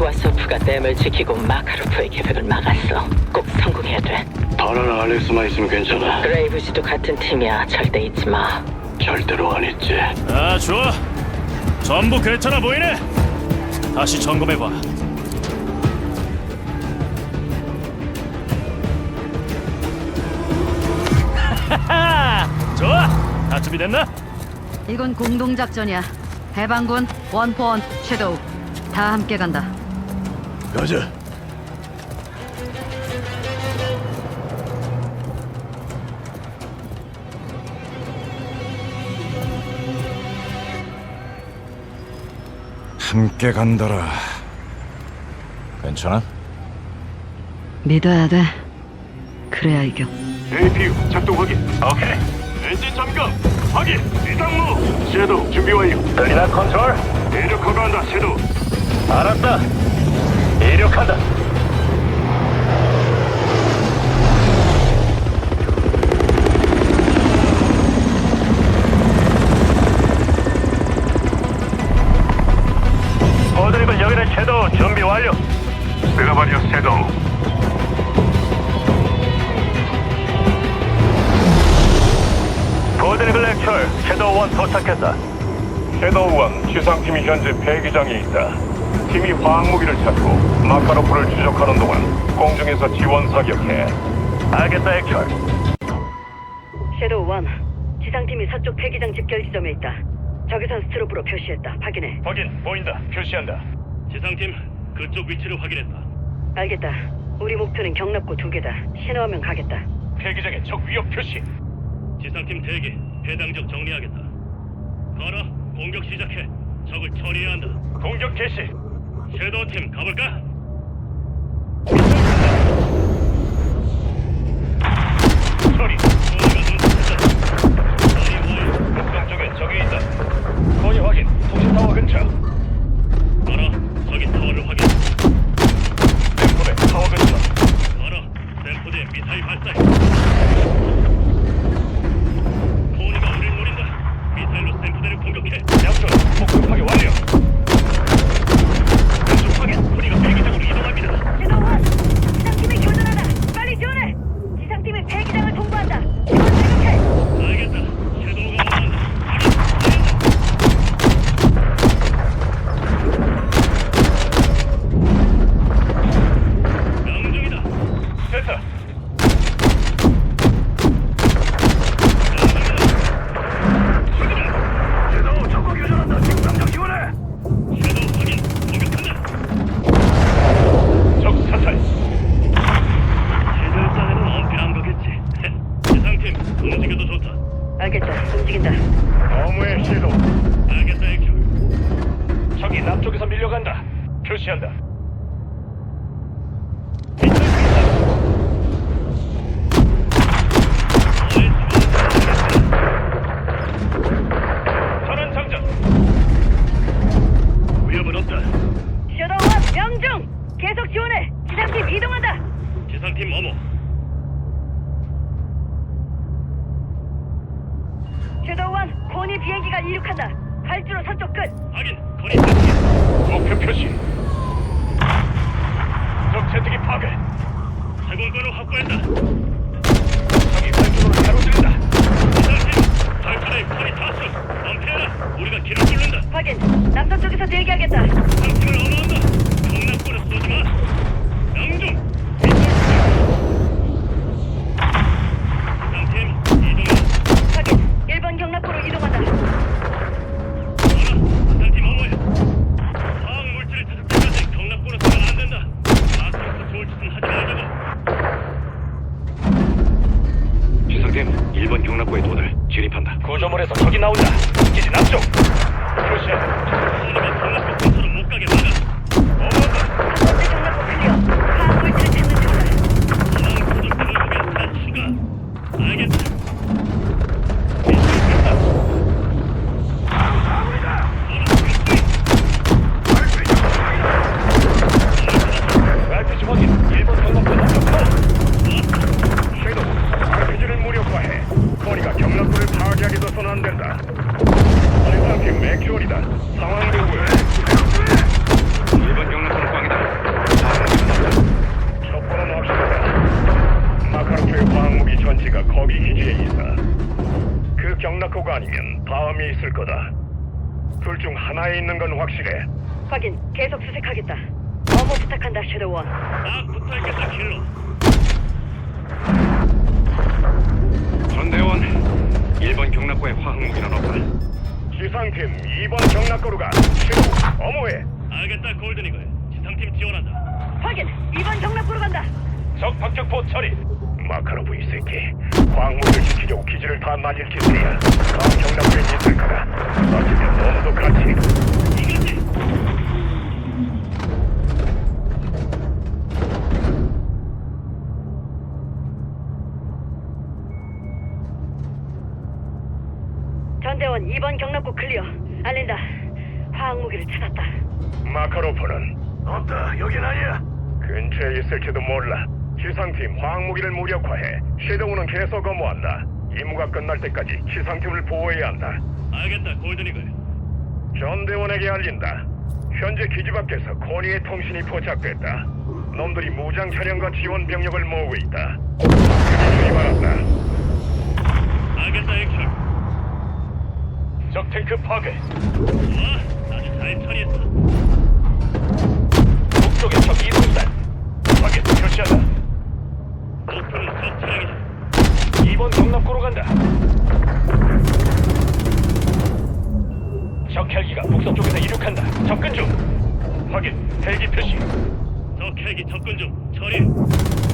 수와소프가 댐을 지키고 마카로프의 계획을 막았어. 꼭 성공해야 돼. 바나나 알렉스만 있으면 괜찮아. 그레이브즈도 같은 팀이야. 절대 잊지 마. 절대로 안 있지. 아 좋아 전부 괜찮아 보이네 다시 점검해봐 좋아 다 준비됐나? 이건 공동작전이야. 해방군, 원포원, 섀도우 다 함께 간다. 가자 함께 간다라. 괜찮아? 믿어야 돼. 그래야 이겨. APU 작동 확인. 오케이. 엔진 잠금. 확인. 이상무. 섀도우 준비 완료. 들리나 컨트롤? 이륙하고 한다. 섀도우. 알았다. 이륙한다. 모드립은 여기는 섀도우 준비 완료. 내가 말이야 섀도우. 고드리블 렉철 섀도우 원 도착했다. 섀도우 원 지상팀이 현재 폐기장에 있다. 팀이 화학무기를 찾고 마카로프를 추적하는 동안 공중에서 지원 사격해. 알겠다 엑철. 섀도우 원 지상팀이 서쪽 폐기장 집결 지점에 있다. 적외선 스트로브로 표시했다. 확인해. 확인 보인다. 표시한다. 지상팀 그쪽 위치를 확인했다 알겠다. 우리 목표는 경납고 두 개다. 신호하면 가겠다. 폐기장의 적 위협 표시. 지상팀 대기 해당 적 정리하겠다 가라 공격 시작해 적을 처리해야 한다 공격 개시. 섀도우팀 가볼까? 처리. 북동 쪽에 적이 있다. 거기 확인. 통신 타워 근처. 가라 저기 타워를 확인 램프의 타워 근처. 가라 샘프대 미사일 발사해 코니가 우릴 노린다 미사일로 샘프대를 공격해 양쪽 목표 파괴 완료. 움직여도 좋다 알겠다. 움직인다. 너무의 시도. 알겠다 액션 적이 남쪽에서 밀려간다. 표시한다. 명중. 계속 지원해. 지상팀 이동한다. 지상팀 어머 코니 비행기가 이륙한다. 활주로 서쪽 끝. 확인 거리 세팅 목표 표시. 적 채택이 파괴. 제공권을 확보했다 적이 활주로를 가로지른다. 지상팀 발전의 거리 다수 엄폐하라 우리가 길을 뚫는다 확인. 남선 쪽에서 대기하겠다. 진입한다. 구조물에서 적이 나온다. 기지 남쪽. 표시해. 장비 기지에 있다. 그 경락호가 아니면 다음이 있을 거다. 둘 중 하나에 있는 건 확실해. 확인. 계속 수색하겠다. 어머 부탁한다, 셰도원. 나 붙어있겠다, 킬러. 전대원, 1번 경락고에 화학무기는 없다. 지상팀 2번 경락고로가 최고 어모해. 알겠다, 골든이글. 지상팀 지원한다. 확인. 2번 경락고로 간다. 적 박격포 처리. 마카로프 이 새끼. 광물을 지키려고 기지를 다 날릴 기술이야. 있을 거다. 어쩌면 너무도 같이. 이거지! 전대원 2번 경락부 클리어. 알린다. 화학 무기를 찾았다. 마카로프는 없다. 여긴 아니야. 근처에 있을지도 몰라. 기상팀 화학무기를 무력화해. 섀도우는 계속 업무한다. 임무가 끝날 때까지 기상팀을 보호해야 한다. 알겠다, 골든이글. 전대원에게 알린다. 현재 기지 밖에서 코니의 통신이 포착됐다. 놈들이 무장 차량과 지원 병력을 모으고 있다. 바란다. 알겠다, 액션. 적 탱크 파괴. 좋아, 아주 잘 처리했어. 북쪽의 적 이동단. 확인 표시한다. 목표는 적 차량이다. 2번 경납고로 간다. 적 헬기가 북서 쪽에서 이륙한다. 접근 중. 확인. 헬기 표시. 적 헬기 접근 중. 처리.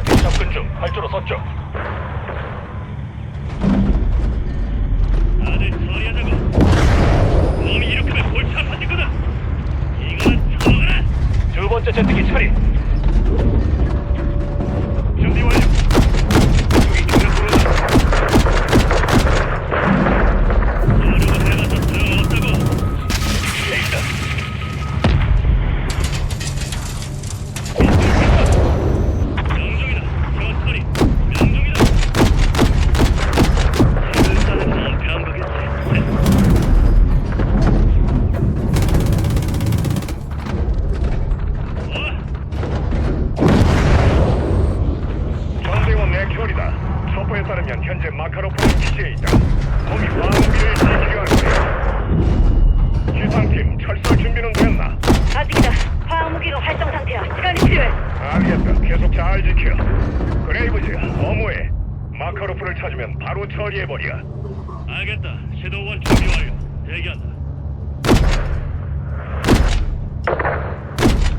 적체팀 접근 중. 활주로 서쪽. 다들 처리하자고. 놈이 이렇게면 골치 아파질 거다. 이거는 처먹어라! 두 번째 제트기 처리. 첩보에 따르면 현재 마카로프는 기지에 있다. 거기 왕비를 지키려 할 거야. 기상팀 철수 준비는 됐나? 아직이다. 화학 무기가 활성 상태야. 시간이 필요해. 알겠다. 계속 잘 지켜. 그레이브즈, 어무해. 마카로프를 찾으면 바로 처리해버려. 알겠다. 섀도우원 준비 완료. 대기한다.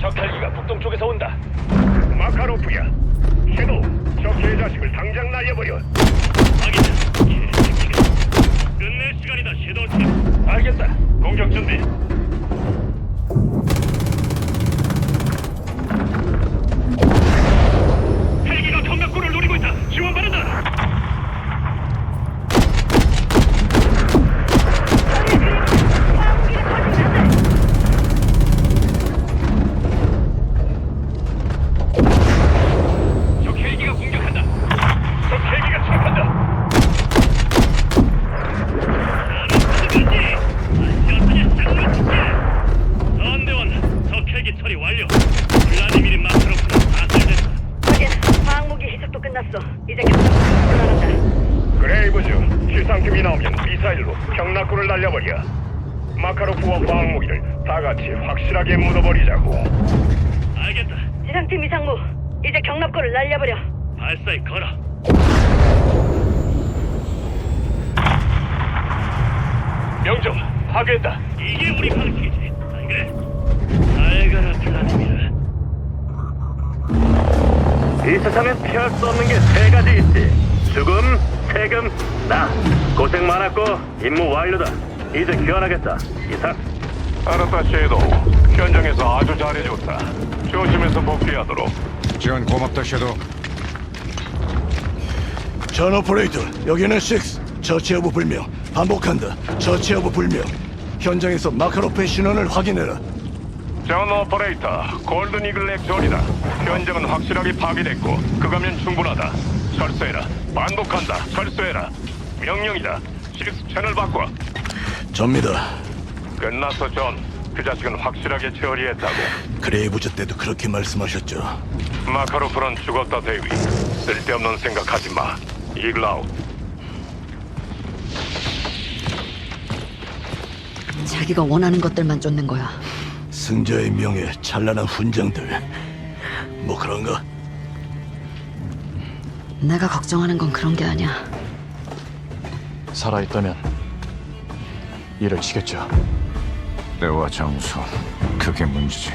적 헬기가 북동쪽에서 온다. 마카로프야. 섀도우, 저 개자식을 당장 날려버려. 개새끼가. 끝낼 시간이다. 섀도우 팀. 알겠다. 공격 준비. 경락구를 날려버려. 마카로프와 화학무기를 다 같이 확실하게 묻어버리자고. 알겠다. 지상팀 이상무, 이제 경납고를 날려버려. 발사에 걸어. 명점, 파괴했다. 이게 우리 방식이지. 안 그래? 잘 가라 블라디미르. 이 세상엔 피할 수 없는 게 세 가지 있지. 죽음, 세금, 나. 고생 많았고 임무 완료다. 이제 귀환하겠다. 이상. 알았다, 섀도우. 현장에서 아주 잘해줬다. 조심해서 복귀하도록. 지원 고맙다 섀도우 전 오퍼레이터 여기는 식스 처치 여부 불명 반복한다 처치 여부 불명 현장에서 마카로프의 신원을 확인해라 전 오퍼레이터, 골든 이글 렉존이다. 현장은 확실하게 파괴됐고, 그가면 충분하다. 철수해라. 반복한다. 철수해라. 명령이다. 식스 채널 바꿔. 접니다 끝났어, 존. 그 자식은 확실하게 처리했다고. 그레이브즈 때도 그렇게 말씀하셨죠 마카로프는 죽었다, 대위. 쓸데없는 생각하지 마. 이글아웃. 자기가 원하는 것들만 쫓는 거야. 승자의 명예 찬란한 훈장들 뭐 그런가? 내가 걱정하는 건 그런 게 아니야. 살아있다면 일을 치겠죠. 때와 장소 그게 문제지